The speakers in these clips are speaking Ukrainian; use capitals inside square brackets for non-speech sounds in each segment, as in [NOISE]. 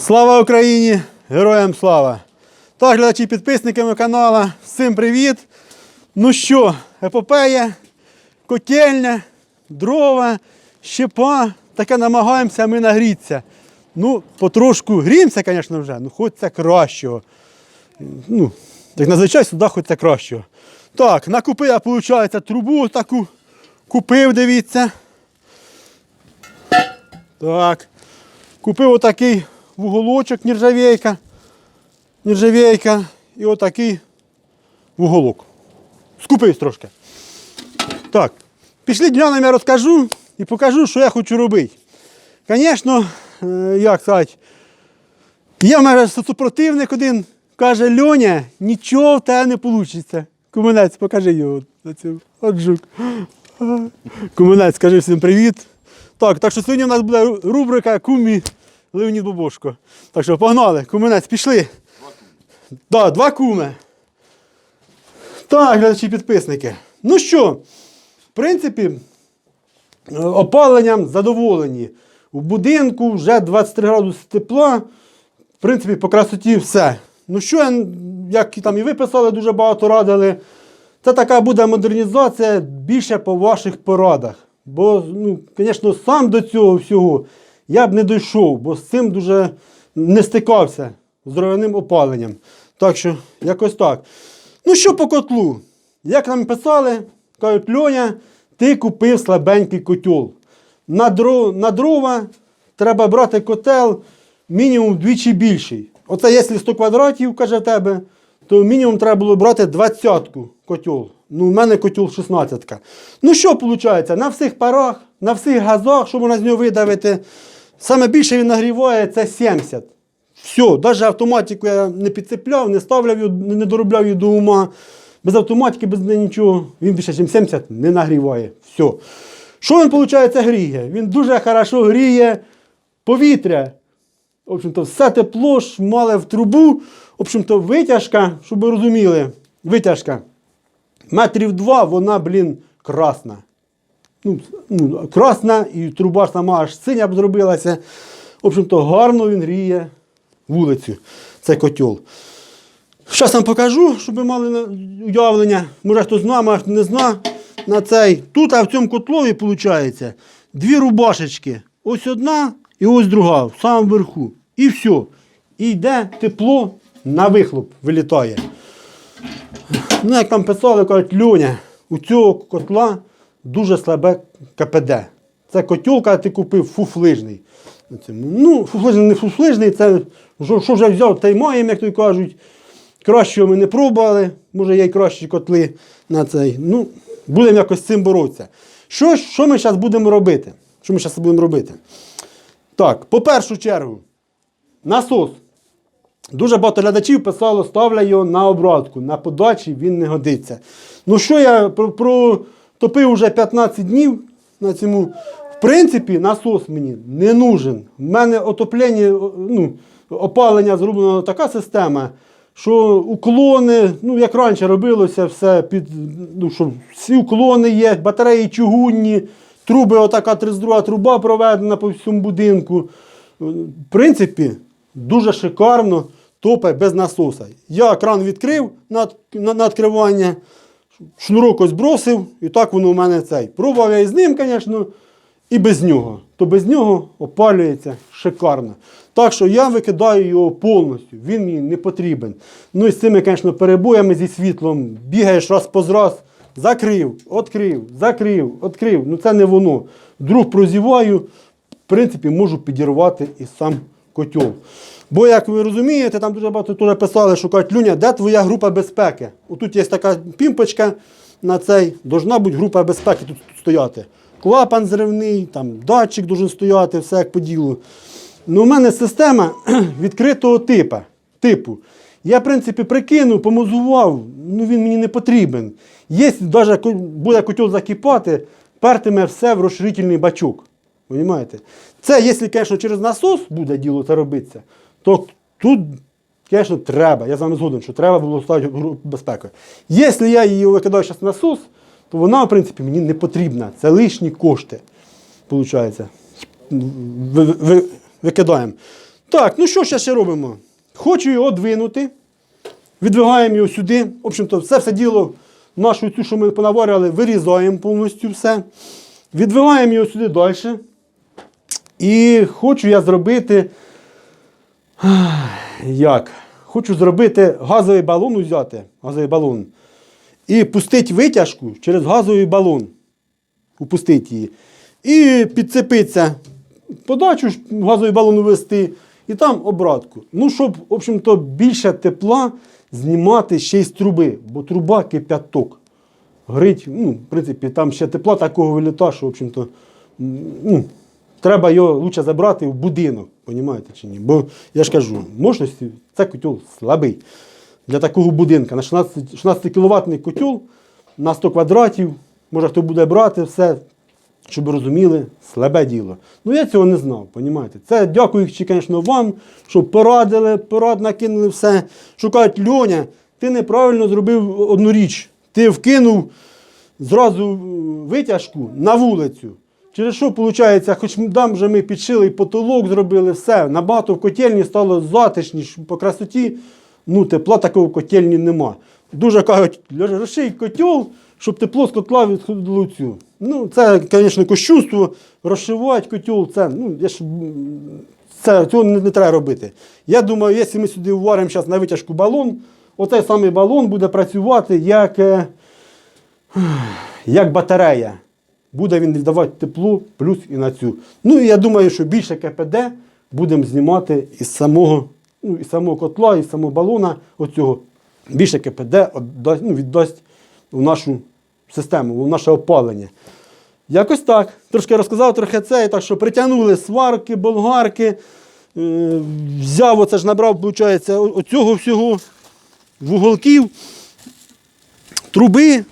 Слава Україні! Героям слава! Так, глядачі підписниками каналу, всім привіт! Ну що, епопея, котельня, дрова, щепа, таке намагаємося ми нагрітися. Ну, потрошку гріємося, звісно, вже, ну хочеться кращого. Ну, як зазвичай сюди хочеться кращого. Так, накупив я, виходить, трубу таку. Купив, дивіться. Так. Купив отакий вуголочок нержавейка. Нержавейка і отакий вуголок. Скупився трошки. Так, пішли днем я розкажу і покажу, що я хочу робити. Звісно, е, як сказати, є в мене супротивник один, каже, Льоня, нічого в тебе не вийде. Куманець, покажи його. От жук. Куманець, скажи всім привіт. Так, так що сьогодні у нас буде рубрика Кумі Леонід Бобошко. Так що погнали, куманець, пішли. Да, два куми. Так, глядачі підписники. Ну що, в принципі, опаленням задоволені. У будинку вже 23 градуси тепла. В принципі, по красоті все. Ну що, як там і ви писали, дуже багато радили. Це така буде модернізація більше по ваших порадах. Бо, ну, звісно, сам до цього всього я б не дійшов, бо з цим дуже не стикався з дров'яним опаленням. Так що, якось так. Ну що по котлу? Як нам писали, кажуть, Льоня, ти купив слабенький котел. На, дров, на дрова треба брати котел мінімум вдвічі більший. Оце якщо 100 квадратів, каже в тебе, то мінімум треба було брати 20-ку котел. Ну, у мене котел 16. Ну що виходить? На всіх парах, на всіх газах, що можна з нього видавити, саме більше він нагріває це 70. Все, навіть автоматику я не підцепляв, не ставляв не доробляв її до ума. Без автоматики, без нічого. Він більше, ніж 70 не нагріває. Все. Що він, виходить, гріє? Він дуже хорошо гріє повітря. В общем-то, все тепло шмале в трубу. В общем-то, витяжка, щоб ви розуміли, витяжка метрів два, вона, блін, красна. Ну, ну, красна, і труба сама аж синя б зробилася. В общем-то, гарно він гріє вулицю. Це котел. Зараз вам покажу, щоб ви мали уявлення. Може хто знає, може хто не знає. На цей. Тут а в цьому котлові виходить дві рубашечки. Ось одна і ось друга, в самому верху. І все. І йде тепло на вихлоп вилітає. Ну, як там писали, кажуть, Льоня, у цього котла дуже слабе КПД. Це котілка, ти купив фуфлижний. Ну, фуфлижний не фуфлижний, це що, вже взяв, та й маємо, як то кажуть. Кращого ми не пробували, може є й кращі котли на цей. Ну, будемо якось з цим боротися. Що, що ми зараз будемо робити? Що ми зараз будемо робити? Так, по першу чергу, насос. Дуже багато глядачів писало, ставлю його на обратку, на подачі він не годиться. Ну що я про- протопив вже 15 днів на цьому. В принципі, насос мені не нужен. У мене отоплення, ну, опалення зроблена така система, що уклони, ну як раніше робилося, все під, ну, що всі уклони є, батареї чугунні, труби, отака 32 труба проведена по всьому будинку. В принципі, дуже шикарно топе без насоса. Я кран відкрив на, на, на відкривання, шнурок ось бросив, і так воно у мене цей. Пробував я і з ним, звісно, і без нього. То без нього опалюється шикарно. Так що я викидаю його повністю, він мені не потрібен. Ну і з цими, звісно, перебоями зі світлом, бігаєш раз по раз, закрив, відкрив, закрив, відкрив. Ну це не воно. Вдруг прозіваю, в принципі, можу підірвати і сам котел. Бо, як ви розумієте, там дуже багато теж писали, що кажуть, Люня, де твоя група безпеки? Отут є така пімпочка на цей, должна бути група безпеки тут, стояти. Клапан зривний, там датчик должен стояти, все як по ділу. Ну, у мене система [CLEARS THROAT] відкритого типу. типу. Я, в принципі, прикинув, помозував, ну він мені не потрібен. Якщо навіть буде котел закипати, пертиме все в розширительний бачок. Понимаєте? Це, якщо, звісно, через насос буде діло це робитися, то тут, звісно, треба. Я з вами згоден, що треба було ставити групу безпеки. Якщо я її викидаю зараз в насос, то вона, в принципі, мені не потрібна. Це лишні кошти. Виходить. Ви- ви- Викидаємо. Так, ну що ще робимо? Хочу його двинути. Відвигаємо його сюди. В общем-то, все все діло нашу цю, що ми понаварювали, вирізаємо повністю все. Відвигаємо його сюди далі. І хочу я зробити. Як? Хочу зробити газовий балон взяти, газовий балон, і пустити витяжку через газовий балон. Упустити її. І підцепитися подачу газовий балон ввести, і там обратку. Ну, щоб, в общем-то, більше тепла знімати ще й з труби, бо труба кип'яток. Горить, ну, в принципі, там ще тепла такого виліта, що, в общем-то, ну, треба його лучше забрати в будинок, розумієте чи ні? Бо я ж кажу, мощності це котел слабий. Для такого будинка на 16, 16 кВт котел на 100 квадратів, може хто буде брати все, щоб розуміли, слабе діло. Ну я цього не знав, розумієте? Це дякуючи, звісно, вам, що порадили, порад накинули все. Шукають Льоня, ти неправильно зробив одну річ. Ти вкинув зразу витяжку на вулицю. Через що виходить, хоч там вже ми підшили і потолок зробили, все, набагато в котельні стало затишніше по красоті. Ну, тепла такого в котельні нема. Дуже кажуть, розший котел, щоб тепло з котла відходило цю. Ну, це, звісно, кощунство, розшивати котел, це, ну, я ж, це, цього не, не треба робити. Я думаю, якщо ми сюди вваримо зараз на витяжку балон, оцей самий балон буде працювати як. е, [SIGHS] як батарея. Буде він віддавати тепло плюс і на цю. Ну і я думаю, що більше КПД будемо знімати із самого, ну, із самого котла, із самого балона оцього. Більше КПД віддасть, ну, віддасть в нашу систему, в наше опалення. Якось так. Трошки розказав трохи це, так що притягнули сварки, болгарки. Е, взяв, оце ж набрав, виходить, оцього всього вуголків, труби.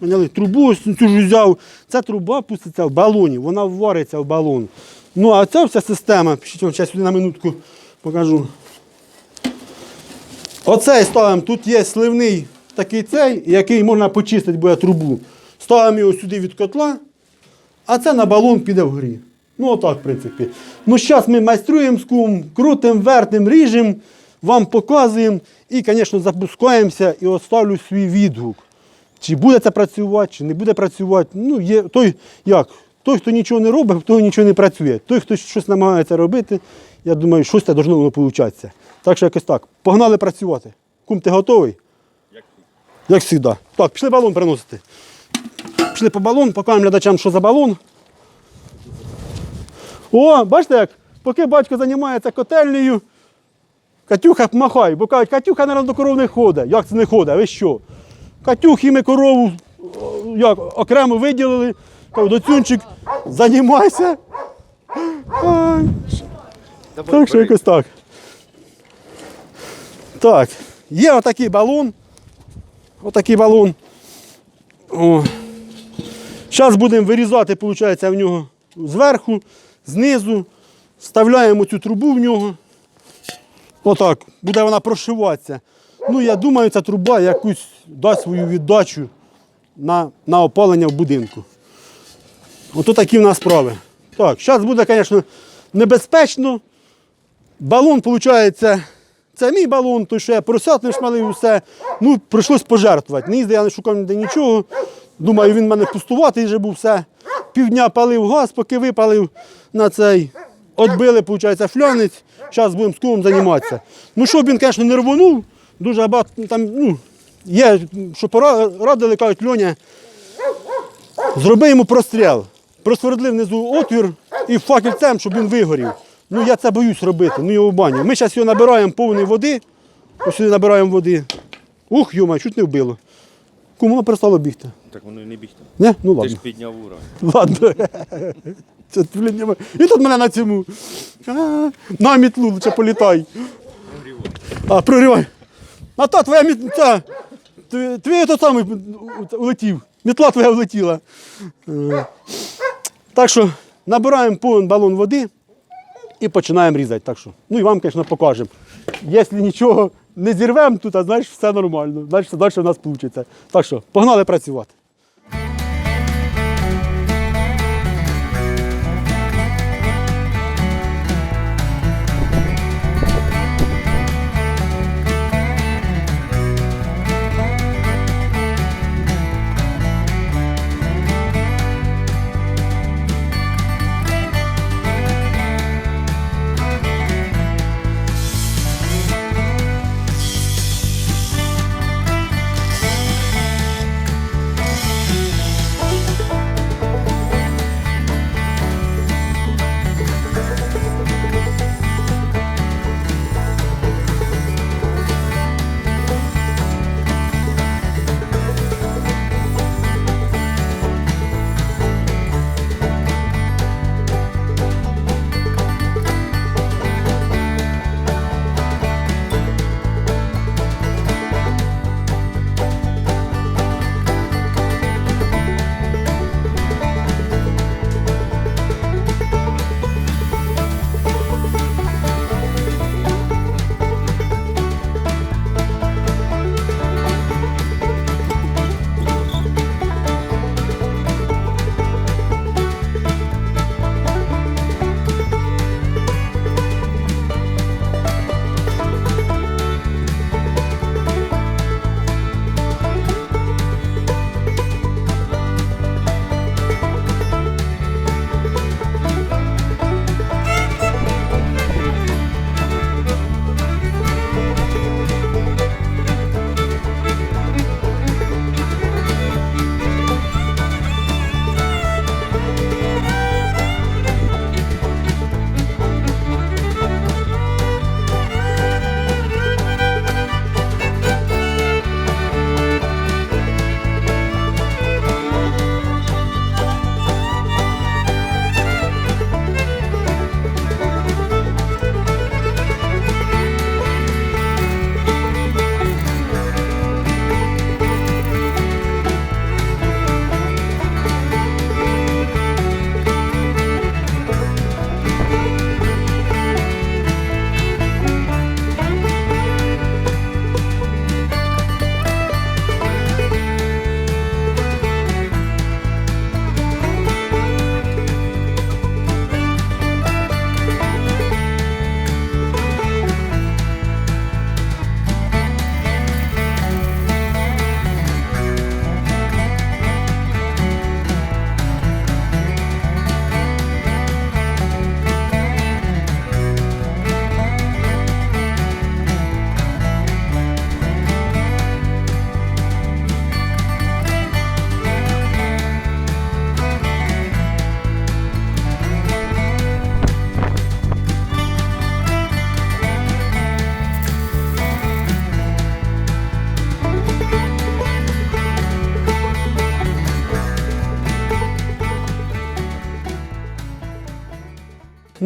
Поняли? Трубу ось цю ж взяв. Ця труба пуститься в балоні, вона ввариться в балон. Ну, а ця вся система, зараз сюди на минутку покажу. Оцей ставимо, тут є сливний такий цей, який можна почистити буде трубу. Ставимо його сюди від котла, а це на балон піде вгорі. Ну, отак, в принципі. Ну, зараз ми майструємо з кум, крутим, вертим, ріжемо, вам показуємо і, звісно, запускаємося і оставлю свій відгук. Чи буде це працювати, чи не буде працювати. Ну, є той, як? Той, хто нічого не робить, того нічого не працює. Той, хто щось намагається робити, я думаю, щось це должно воно получатися. Так що якось так. Погнали працювати. Кум, ти готовий? Як Як завжди. Так, пішли балон приносити. Пішли по балон, покажемо глядачам, що за балон. О, бачите як? Поки батько займається котельнею, Катюха махай, бо кажуть, Катюха, наверное, до коров не ходить. Як це не ходить? Ви що? Катюхи ми корову як, окремо виділили. Доцюнчик, займайся. Ай, Так що якось так. Так, є отакий балон. Отакий балон. Зараз будемо вирізати, виходить, в нього зверху, знизу. Вставляємо цю трубу в нього. Отак, буде вона прошиватися. Ну, я думаю, ця труба якусь дасть свою віддачу на, на опалення в будинку. Ото такі в нас справи. Так, зараз буде, звісно, небезпечно. Балон, виходить, це мій балон, той, що я поросят не шмалив усе. Ну, прийшлось пожертвувати. Не їздив, я не шукав ніде нічого. Думаю, він в мене пустуватий вже був все. Півдня палив газ, поки випалив на цей. Отбили, виходить, флянець. Зараз будемо з кумом займатися. Ну, щоб він, звісно, не рвонув, дуже багато там, ну, є, що порадили, кажуть, Льоня, зроби йому простріл. Просвердли внизу отвір і факельцем, щоб він вигорів. Ну я це боюсь робити, ну його в баню. Ми зараз його набираємо повний води. Ось сюди набираємо води. Ух, йома, чуть не вбило. Кому воно перестало бігти? Так воно і не бігти. Не? Ну Ти ж підняв ура. Ладно. Це, блін. І тут мене на цьому. На мітлу, лучше політай. А, проривай. А та твоя мітла. Твій, той самий улетів. Мітла твоя влетіла. Е. Так що набираємо повен балон води і починаємо різати. Так що, ну і вам, звісно, покажемо. Якщо нічого не зірвемо а знаєш, все нормально. Далі, далі в нас вийде. Так що, погнали працювати.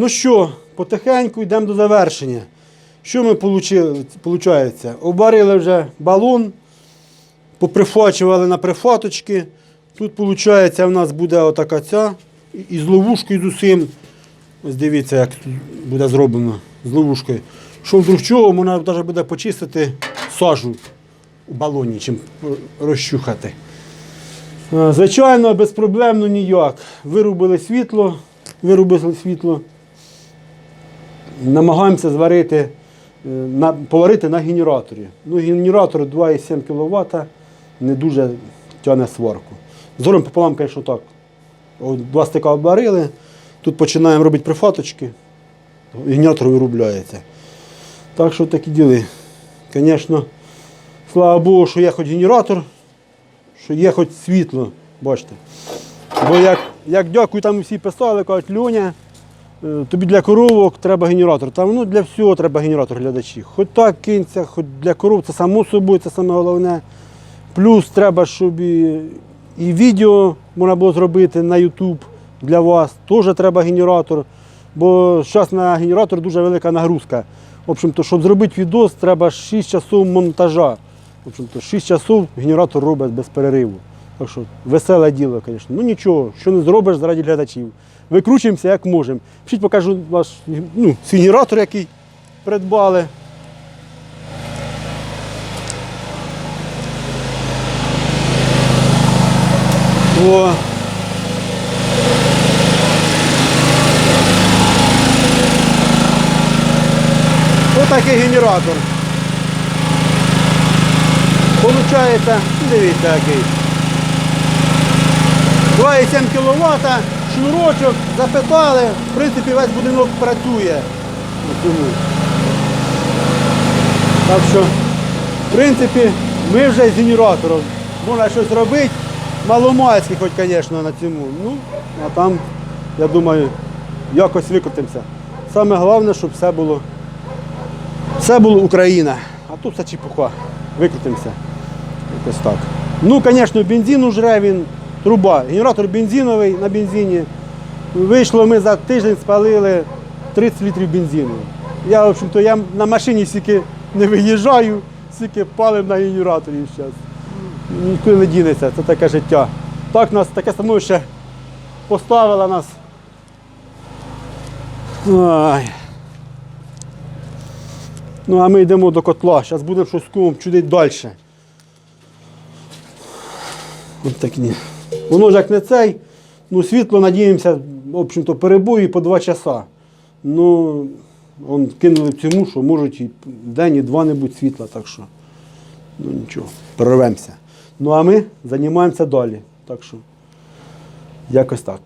Ну що, потихеньку йдемо до завершення. Що ми получили? Обварили вже балон, поприфачували на прифаточки. Тут, виходить, у нас буде отака ця і з ловушкою з усім. Ось дивіться, як буде зроблено з ловушкою. Що вдруг чого, можна навіть буде почистити сажу у балоні, чим розчухати. Е, Звичайно, безпроблемно ніяк. Вирубили світло, вирубили світло. Намагаємося зварити, е, на, поварити на генераторі. Ну, генератор 2,7 кВт не дуже тягне сварку. З горем пополам, звісно, так. Два стика обварили, тут починаємо робити прифаточки, генератор виробляється. Так що такі діли. Звісно, слава Богу, що є хоч генератор, що є хоч світло, бачите. Бо як, як дякую, там всі писали, кажуть, Льоня, тобі для коровок треба генератор. Там ну, для всього треба генератор глядачі. Хоч так кинься, хоч для коров, це само собою, це саме головне. Плюс треба, щоб і, і відео можна було зробити на YouTube для вас. Теж треба генератор. Бо зараз на генератор дуже велика нагрузка. В общем-то, щоб зробити відос, треба 6 часов монтажа. В общем-то, 6 часов генератор робить без перериву. Так що веселе діло, звісно. Ну нічого, що не зробиш заради глядачів. Викручуємося як можемо. Пішіть покажу ваш ну, генератор, який придбали. О. Ось такий генератор. Получається, дивіться який. 2,7 кВт, шнурочок, запитали, в принципі, весь будинок працює. Так що, в принципі, ми вже з генератором. Можна щось робити. Маломальський хоч, звісно, на цьому. Ну, а там, я думаю, якось викрутимося. Саме головне, щоб все було, все було Україна. А тут все чепуха. Викрутимося. Якось так. Ну, звісно, бензину жре він, труба. Генератор бензиновий на бензині. Вийшло, ми за тиждень спалили 30 літрів бензину. Я, в общем-то, я на машині стільки не виїжджаю, стільки палив на генераторі зараз. Нікуди не дінеться, це таке життя. Так нас таке становище поставило нас. Ай. Ну, а ми йдемо до котла. Зараз будемо щось кумом чудити далі. От так ні. Воно ж як не цей, ну світло, надіємося, в общем-то, перебої по два часа. Ну, он кинули цьому, що можуть і день, і два не будь світла, так що ну нічого, прорвемося. Ну а ми займаємося далі. Так що якось так.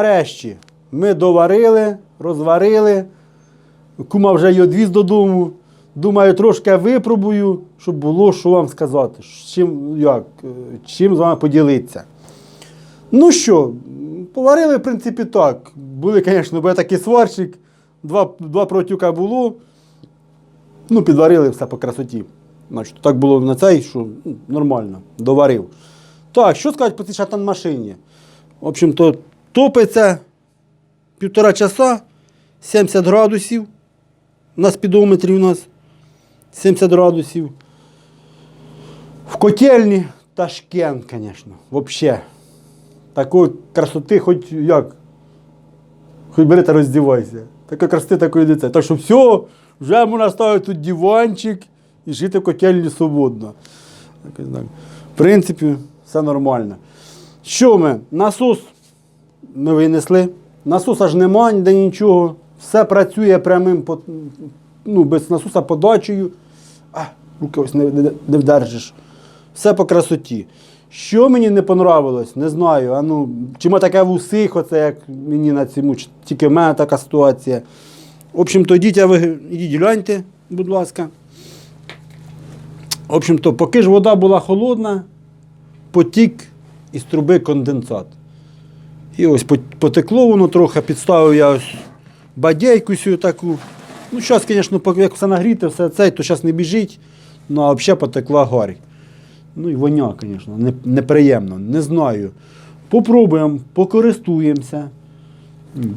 Нарешті Ми доварили, розварили. Кума вже й одвіз додому. Думаю, трошки випробую, щоб було що вам сказати, чим, як, чим з вами поділитися. Ну що, поварили, в принципі, так. Були, звісно, бо я такий сварщик, два, два протюка було. Ну, підварили все по красоті. Значить, так було на цей, що ну, нормально, доварив. Так, що сказати по цій шатан-машині? В общем-то, топиться півтора часа, 70 градусів. На спідометрі у нас 70 градусів. В котельні Ташкент, звісно, взагалі. Такої красоти, хоч як. Хоч бери та роздівайся. Така красоти такої це. Так що все, вже можна ставити тут диванчик і жити в котельні свободно. В принципі, все нормально. Що ми? Насос ми винесли. Насоса ж нема ніде нічого. Все працює прямим ну, без насоса подачею. А, руки ось не, не, не вдержиш. Все по красоті. Що мені не понравилось, не знаю. А ну, чи ми таке в усіх, оце як мені на цьому, тільки в мене така ситуація. В общем-то, йдіть, а ви ідіть гляньте, будь ласка. В общем-то, поки ж вода була холодна, потік із труби конденсат. І ось потекло воно трохи, підставив я ось бадейку сю таку. Ну, зараз, звісно, як все нагріте, все це, то зараз не біжить. Ну, а взагалі потекла гарь. Ну і воня, звісно, неприємно, не знаю. Попробуємо, покористуємося.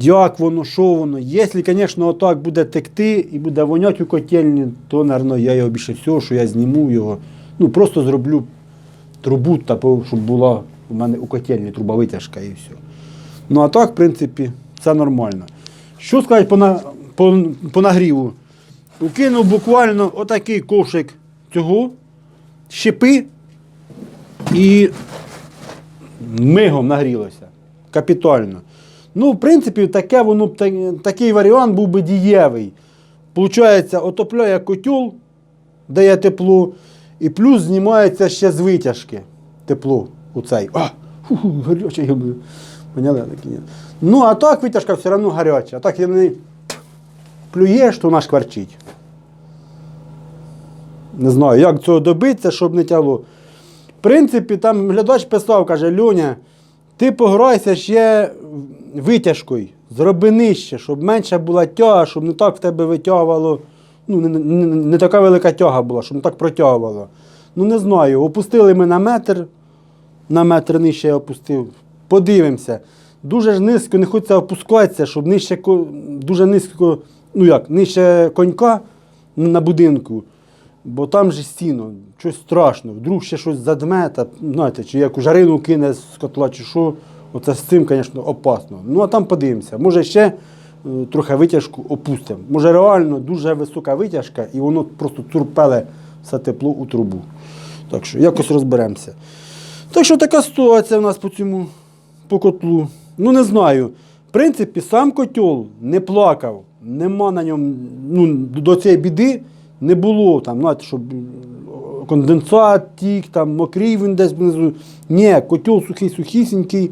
Як воно, що воно. Якщо, звісно, отак буде текти і буде воняти у котельні, то, мабуть, я його більше всього, що я зніму його. Ну, просто зроблю трубу, щоб була у мене у котельні труба витяжка і все. Ну, а так, в принципі, все нормально. Що сказати по, на, по, по нагріву? Укинув буквально отакий ковшик цього, щепи і мигом нагрілося. Капітально. Ну, в принципі, таке воно, такий варіант був би дієвий. Получається, отопляє котел, дає тепло, і плюс знімається ще з витяжки тепло у цей. А, ху-ху, гаряче я буду. Поняли? Ну, а так витяжка все одно гаряча. А так я не плюєш, то вона шкварчить. Не знаю, як цього добитися, щоб не тяло. В принципі, там глядач писав, каже, Льоня, ти пограйся ще витяжкою, зроби нижче, щоб менша була тяга, щоб не так в тебе витягувало. Ну, не, не, не така велика тяга була, щоб не так протягувало. Ну, не знаю, опустили ми на метр, на метр нижче я опустив. Подивимося. Дуже ж низько не хочеться опускатися, щоб нижче, дуже низько, ну як, нижче конька на будинку. Бо там же стіно, щось страшно. Вдруг ще щось задме, та, знаєте, чи яку жарину кине з котла, чи що. Оце з цим, звісно, опасно. Ну а там подивимося. Може ще е, трохи витяжку опустимо. Може реально дуже висока витяжка, і воно просто турпеле все тепло у трубу. Так що якось розберемося. Так що така ситуація в нас по цьому по котлу. Ну не знаю. В принципі, сам котел не плакав, нема на ньому ну, до цієї біди не було там, знаєте, щоб е, конденсат тік, там мокрий він десь внизу. Ні, котел сухий, сухісінький.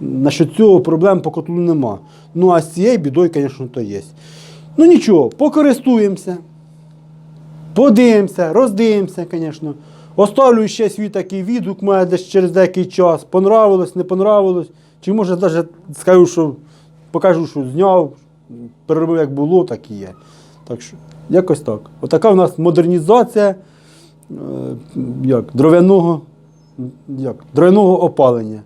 Насчет цього проблем по котлу нема. Ну а з цією бідою, звісно, то є. Ну нічого, покористуємося. Подивимося, роздивимося, звісно. Оставлю ще свій такий відгук, має десь через деякий час. Понравилось, не понравилось. Чи може навіть скажу, що покажу, що зняв, переробив як було, так і є. Так що, якось так. Отака в нас модернізація е, як, дров'яного, як, дров'яного опалення.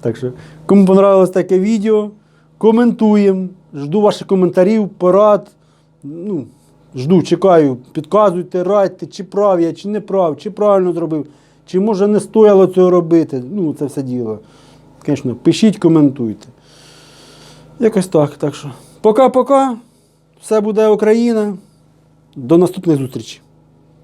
Так що, кому понравилось таке відео, коментуємо. Жду ваших коментарів, порад. Ну, жду, чекаю, підказуйте, радьте, чи прав я, чи не прав, чи правильно зробив, чи може не стояло цього робити. Ну, це все діло. Звісно, пишіть, коментуйте. Якось так. Так що, пока-пока. Все буде Україна. До наступних зустрічей.